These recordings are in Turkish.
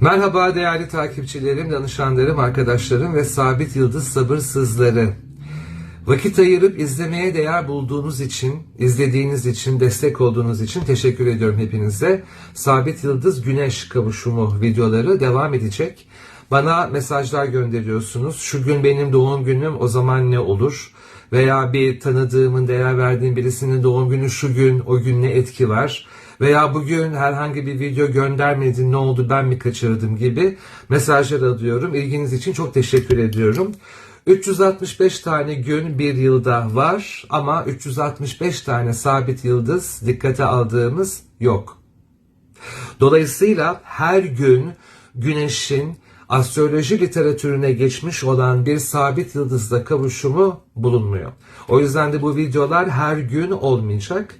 Merhaba değerli takipçilerim, danışanlarım, arkadaşlarım ve sabit yıldız sabırsızları. Vakit ayırıp izlemeye değer bulduğunuz için, izlediğiniz için, destek olduğunuz için teşekkür ediyorum hepinize. Sabit Yıldız Güneş kavuşumu videoları devam edecek. Bana mesajlar gönderiyorsunuz. Şu gün benim doğum günüm, o zaman ne olur? Veya bir tanıdığımın, değer verdiğim birisinin doğum günü şu gün, o gün ne etki var? Veya bugün herhangi bir video göndermedin ne oldu ben mi kaçırdım gibi mesajlar alıyorum. İlginiz için çok teşekkür ediyorum. 365 tane gün bir yılda var ama 365 tane sabit yıldız dikkate aldığımız yok. Dolayısıyla her gün güneşin astroloji literatürüne geçmiş olan bir sabit yıldızla kavuşumu bulunmuyor. O yüzden de bu videolar her gün olmayacak.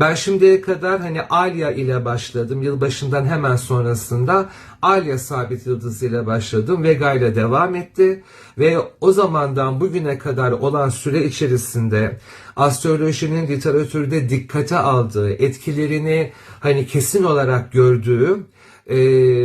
Ben şimdiye kadar hani Alya ile başladım. Yılbaşından hemen sonrasında Alya sabit yıldız ile başladım. Vega ile devam etti. Ve o zamandan bugüne kadar olan süre içerisinde astrolojinin literatürde dikkate aldığı, etkilerini hani kesin olarak gördüğü e,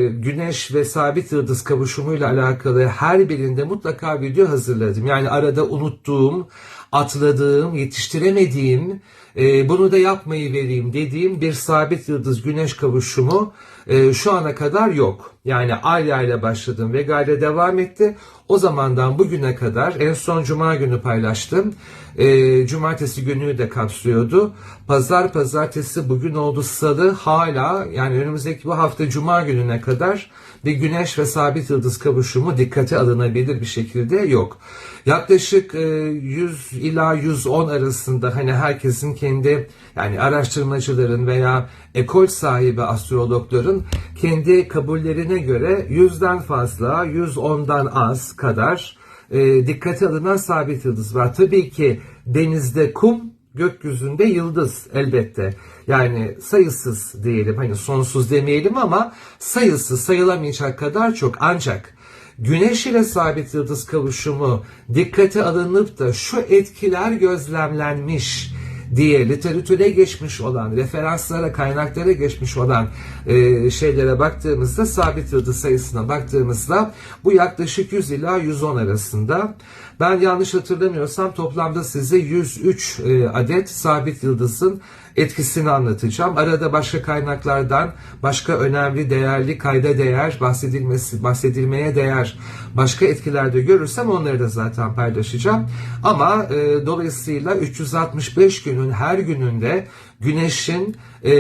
güneş ve sabit yıldız kavuşumuyla alakalı her birinde mutlaka video hazırladım. Yani arada unuttuğum, atladığım, yetiştiremediğim, e, bunu da yapmayı vereyim dediğim bir sabit yıldız güneş kavuşumu e, şu ana kadar yok. Yani Alya ile başladım, Vega ile devam etti. O zamandan bugüne kadar en son cuma günü paylaştım. E, cumartesi günü de kapsıyordu. Pazar pazartesi bugün oldu salı hala yani önümüzdeki bu hafta cuma gününe kadar bir güneş ve sabit yıldız kavuşumu dikkate alınabilir bir şekilde yok. Yaklaşık e, 100 ila 110 arasında hani herkesin kendi yani araştırmacıların veya ekol sahibi astrologların kendi kabullerine göre 100'den fazla 110'dan az kadar e, dikkate alınan sabit yıldız var. Tabii ki denizde kum, gökyüzünde yıldız elbette. Yani sayısız diyelim hani sonsuz demeyelim ama sayısız sayılamayacak kadar çok ancak Güneş ile sabit yıldız kavuşumu dikkate alınıp da şu etkiler gözlemlenmiş diye literatüre geçmiş olan, referanslara, kaynaklara geçmiş olan e, şeylere baktığımızda, sabit yıldız sayısına baktığımızda bu yaklaşık 100 ila 110 arasında. Ben yanlış hatırlamıyorsam toplamda size 103 e, adet sabit yıldızın etkisini anlatacağım. Arada başka kaynaklardan başka önemli, değerli, kayda değer, bahsedilmesi, bahsedilmeye değer başka etkilerde görürsem onları da zaten paylaşacağım. Ama e, dolayısıyla 365 günün her gününde güneşin e,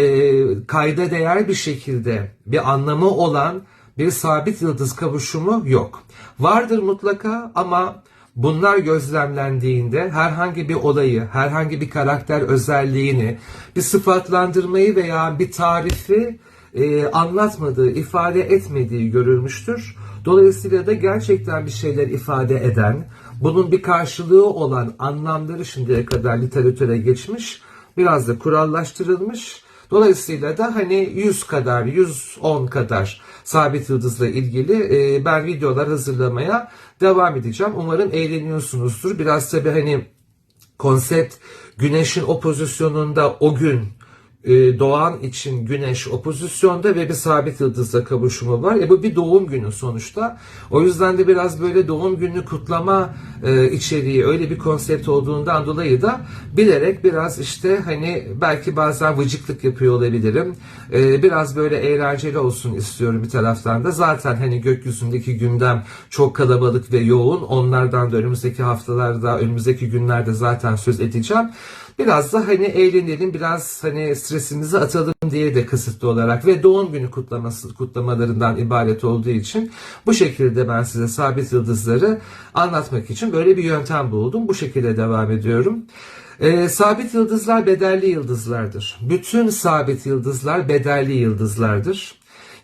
kayda değer bir şekilde bir anlamı olan bir sabit yıldız kavuşumu yok. Vardır mutlaka ama Bunlar gözlemlendiğinde herhangi bir olayı, herhangi bir karakter özelliğini, bir sıfatlandırmayı veya bir tarifi e, anlatmadığı, ifade etmediği görülmüştür. Dolayısıyla da gerçekten bir şeyler ifade eden, bunun bir karşılığı olan anlamları şimdiye kadar literatüre geçmiş, biraz da kurallaştırılmış. Dolayısıyla da hani 100 kadar, 110 kadar sabit yıldızla ilgili e, ben videolar hazırlamaya devam edeceğim. Umarım eğleniyorsunuzdur. Biraz tabii hani konsept güneşin o pozisyonunda o gün doğan için güneş o pozisyonda ve bir sabit yıldızla kavuşumu var. E bu bir doğum günü sonuçta. O yüzden de biraz böyle doğum günü kutlama e, içeriği öyle bir konsept olduğundan dolayı da bilerek biraz işte hani belki bazen vıcıklık yapıyor olabilirim. E, biraz böyle eğlenceli olsun istiyorum bir taraftan da. Zaten hani gökyüzündeki gündem çok kalabalık ve yoğun. Onlardan da önümüzdeki haftalarda, önümüzdeki günlerde zaten söz edeceğim. Biraz da hani eğlenelim, biraz hani stresimizi atalım diye de kısıtlı olarak ve doğum günü kutlaması kutlamalarından ibaret olduğu için bu şekilde ben size sabit yıldızları anlatmak için böyle bir yöntem buldum. Bu şekilde devam ediyorum. Ee, sabit yıldızlar bedelli yıldızlardır. Bütün sabit yıldızlar bedelli yıldızlardır.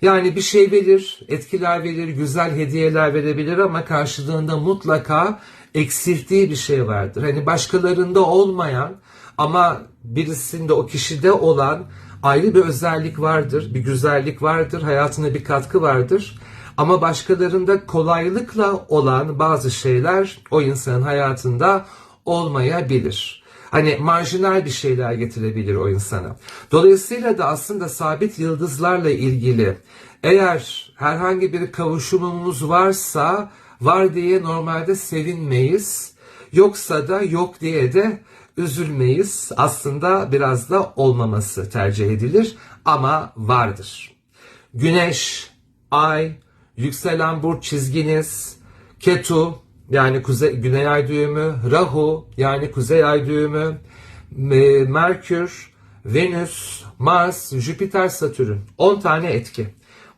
Yani bir şey verir, etkiler verir, güzel hediyeler verebilir ama karşılığında mutlaka eksilttiği bir şey vardır. Hani başkalarında olmayan ama birisinde o kişide olan ayrı bir özellik vardır, bir güzellik vardır, hayatına bir katkı vardır. Ama başkalarında kolaylıkla olan bazı şeyler o insanın hayatında olmayabilir. Hani marjinal bir şeyler getirebilir o insana. Dolayısıyla da aslında sabit yıldızlarla ilgili eğer herhangi bir kavuşumumuz varsa var diye normalde sevinmeyiz. Yoksa da yok diye de üzülmeyiz. Aslında biraz da olmaması tercih edilir ama vardır. Güneş, ay, yükselen burç çizginiz, Ketu yani kuzey, güney ay düğümü, Rahu yani kuzey ay düğümü, e, Merkür, Venüs, Mars, Jüpiter, Satürn 10 tane etki.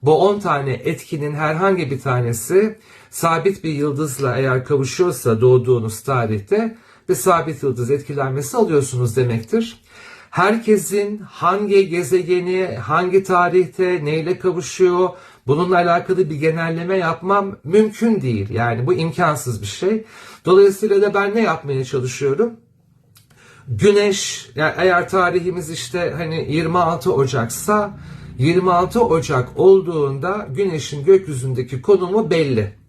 Bu 10 tane etkinin herhangi bir tanesi sabit bir yıldızla eğer kavuşuyorsa doğduğunuz tarihte bir sabit yıldız etkilenmesi alıyorsunuz demektir. Herkesin hangi gezegeni, hangi tarihte neyle kavuşuyor, bununla alakalı bir genelleme yapmam mümkün değil. Yani bu imkansız bir şey. Dolayısıyla da ben ne yapmaya çalışıyorum? Güneş, yani eğer tarihimiz işte hani 26 Ocak'sa 26 Ocak olduğunda Güneş'in gökyüzündeki konumu belli.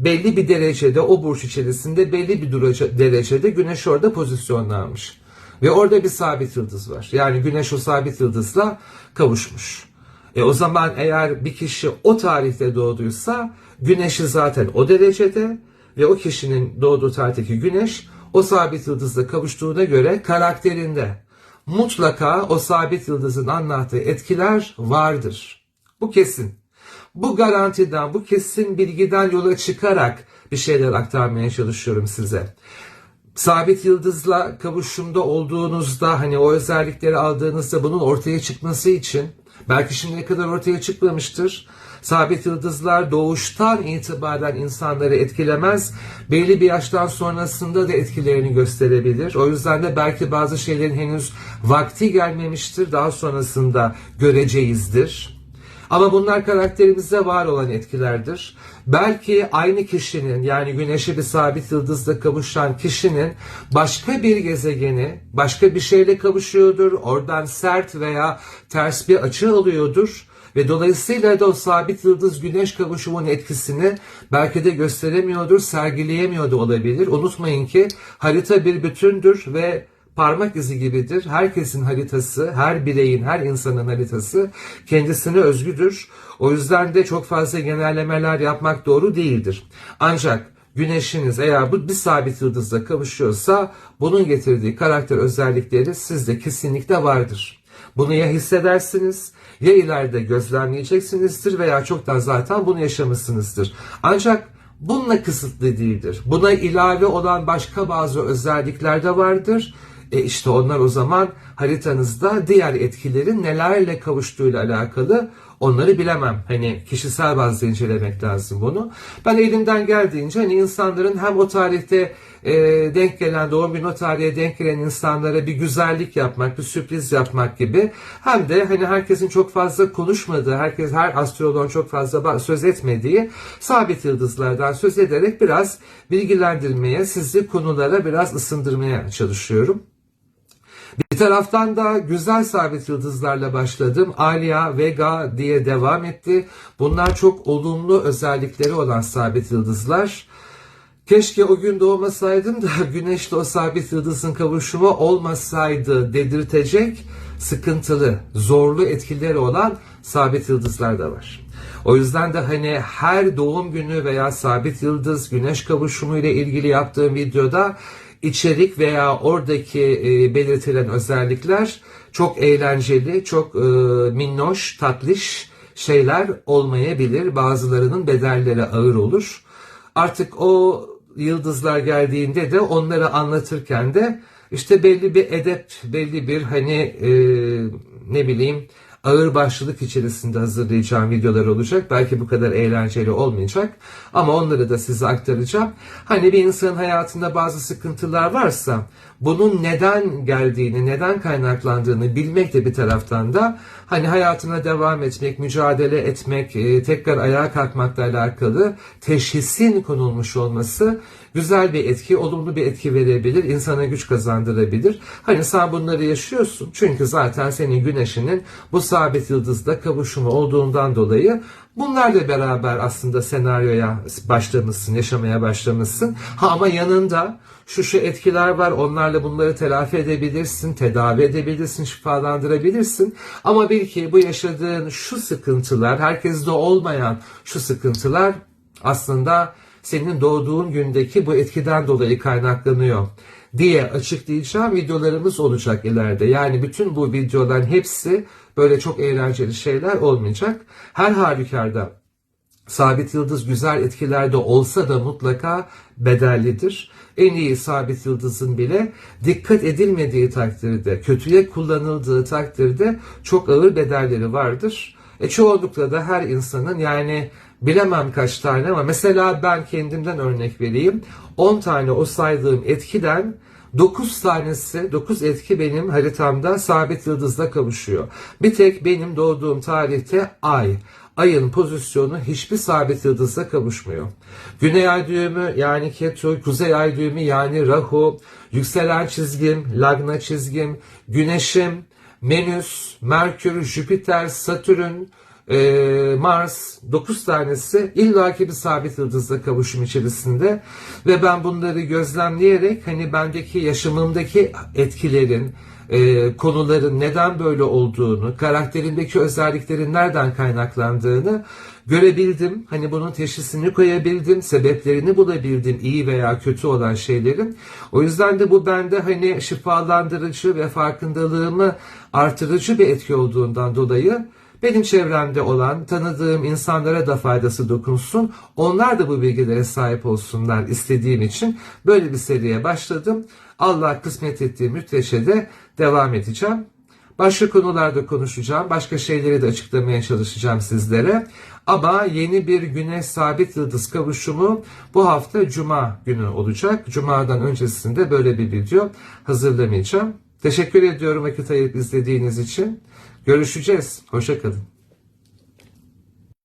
Belli bir derecede o burç içerisinde belli bir derecede Güneş orada pozisyonlanmış. Ve orada bir sabit yıldız var. Yani Güneş o sabit yıldızla kavuşmuş. E o zaman eğer bir kişi o tarihte doğduysa Güneş'i zaten o derecede ve o kişinin doğduğu tarihteki Güneş o sabit yıldızla kavuştuğuna göre karakterinde mutlaka o sabit yıldızın anlattığı etkiler vardır. Bu kesin. Bu garantiden, bu kesin bilgiden yola çıkarak bir şeyler aktarmaya çalışıyorum size. Sabit yıldızla kavuşumda olduğunuzda hani o özellikleri aldığınızda bunun ortaya çıkması için belki şimdiye kadar ortaya çıkmamıştır. Sabit yıldızlar doğuştan itibaren insanları etkilemez. Belli bir yaştan sonrasında da etkilerini gösterebilir. O yüzden de belki bazı şeylerin henüz vakti gelmemiştir. Daha sonrasında göreceğizdir. Ama bunlar karakterimizde var olan etkilerdir. Belki aynı kişinin yani güneşe bir sabit yıldızla kavuşan kişinin başka bir gezegeni başka bir şeyle kavuşuyordur. Oradan sert veya ters bir açı alıyordur. Ve dolayısıyla da o sabit yıldız güneş kavuşumunun etkisini belki de gösteremiyordur, sergileyemiyor da olabilir. Unutmayın ki harita bir bütündür ve parmak izi gibidir. Herkesin haritası, her bireyin, her insanın haritası kendisine özgüdür. O yüzden de çok fazla genellemeler yapmak doğru değildir. Ancak güneşiniz eğer bu bir sabit yıldızla kavuşuyorsa bunun getirdiği karakter özellikleri sizde kesinlikle vardır. Bunu ya hissedersiniz ya ileride gözlemleyeceksinizdir veya çoktan zaten bunu yaşamışsınızdır. Ancak bununla kısıtlı değildir. Buna ilave olan başka bazı özellikler de vardır. E işte onlar o zaman haritanızda diğer etkilerin nelerle kavuştuğuyla alakalı onları bilemem. Hani kişisel bazda incelemek lazım bunu. Ben elimden geldiğince hani insanların hem o tarihte e, denk gelen doğum günü o tarihe denk gelen insanlara bir güzellik yapmak, bir sürpriz yapmak gibi hem de hani herkesin çok fazla konuşmadığı, herkes her astroloğun çok fazla söz etmediği sabit yıldızlardan söz ederek biraz bilgilendirmeye, sizi konulara biraz ısındırmaya çalışıyorum. Bir taraftan da güzel sabit yıldızlarla başladım. Alia, Vega diye devam etti. Bunlar çok olumlu özellikleri olan sabit yıldızlar. Keşke o gün doğmasaydım da güneşle o sabit yıldızın kavuşumu olmasaydı dedirtecek sıkıntılı, zorlu etkileri olan sabit yıldızlar da var. O yüzden de hani her doğum günü veya sabit yıldız güneş kavuşumu ile ilgili yaptığım videoda içerik veya oradaki e, belirtilen özellikler çok eğlenceli, çok e, minnoş, tatlış şeyler olmayabilir. Bazılarının bedelleri ağır olur. Artık o yıldızlar geldiğinde de onları anlatırken de işte belli bir edep, belli bir hani e, ne bileyim ağır başlılık içerisinde hazırlayacağım videolar olacak. Belki bu kadar eğlenceli olmayacak ama onları da size aktaracağım. Hani bir insanın hayatında bazı sıkıntılar varsa bunun neden geldiğini, neden kaynaklandığını bilmek de bir taraftan da hani hayatına devam etmek, mücadele etmek, e, tekrar ayağa kalkmakla alakalı teşhisin konulmuş olması güzel bir etki, olumlu bir etki verebilir, insana güç kazandırabilir. Hani sen bunları yaşıyorsun çünkü zaten senin güneşinin bu sabit yıldızla kavuşumu olduğundan dolayı Bunlarla beraber aslında senaryoya başlamışsın, yaşamaya başlamışsın. Ha ama yanında şu şu etkiler var, onlarla bunları telafi edebilirsin, tedavi edebilirsin, şifalandırabilirsin. Ama bil ki bu yaşadığın şu sıkıntılar, herkeste olmayan şu sıkıntılar aslında senin doğduğun gündeki bu etkiden dolayı kaynaklanıyor diye açıklayacağım videolarımız olacak ileride. Yani bütün bu videoların hepsi böyle çok eğlenceli şeyler olmayacak. Her halükarda sabit yıldız güzel etkilerde olsa da mutlaka bedellidir. En iyi sabit yıldızın bile dikkat edilmediği takdirde, kötüye kullanıldığı takdirde çok ağır bedelleri vardır. E çoğunlukla da her insanın yani bilemem kaç tane ama mesela ben kendimden örnek vereyim. 10 tane o saydığım etkiden 9 tanesi, 9 etki benim haritamda sabit yıldızla kavuşuyor. Bir tek benim doğduğum tarihte ay. Ayın pozisyonu hiçbir sabit yıldızla kavuşmuyor. Güney ay düğümü yani Ketu, kuzey ay düğümü yani Rahu, yükselen çizgim, lagna çizgim, güneşim, Venüs, Merkür, Jüpiter, Satürn, e, Mars 9 tanesi illaki bir sabit yıldızla kavuşum içerisinde. Ve ben bunları gözlemleyerek hani bendeki yaşamımdaki etkilerin e, konuların neden böyle olduğunu, karakterimdeki özelliklerin nereden kaynaklandığını görebildim. Hani bunun teşhisini koyabildim, sebeplerini bulabildim iyi veya kötü olan şeylerin. O yüzden de bu bende hani şifalandırıcı ve farkındalığımı artırıcı bir etki olduğundan dolayı benim çevremde olan, tanıdığım insanlara da faydası dokunsun. Onlar da bu bilgilere sahip olsunlar istediğim için böyle bir seriye başladım. Allah kısmet ettiği müddetçe de devam edeceğim. Başka konularda konuşacağım. Başka şeyleri de açıklamaya çalışacağım sizlere. Ama yeni bir güneş sabit yıldız kavuşumu bu hafta Cuma günü olacak. Cuma'dan öncesinde böyle bir video hazırlamayacağım. Teşekkür ediyorum vakit ayırıp izlediğiniz için. Görüşeceğiz. Hoşçakalın.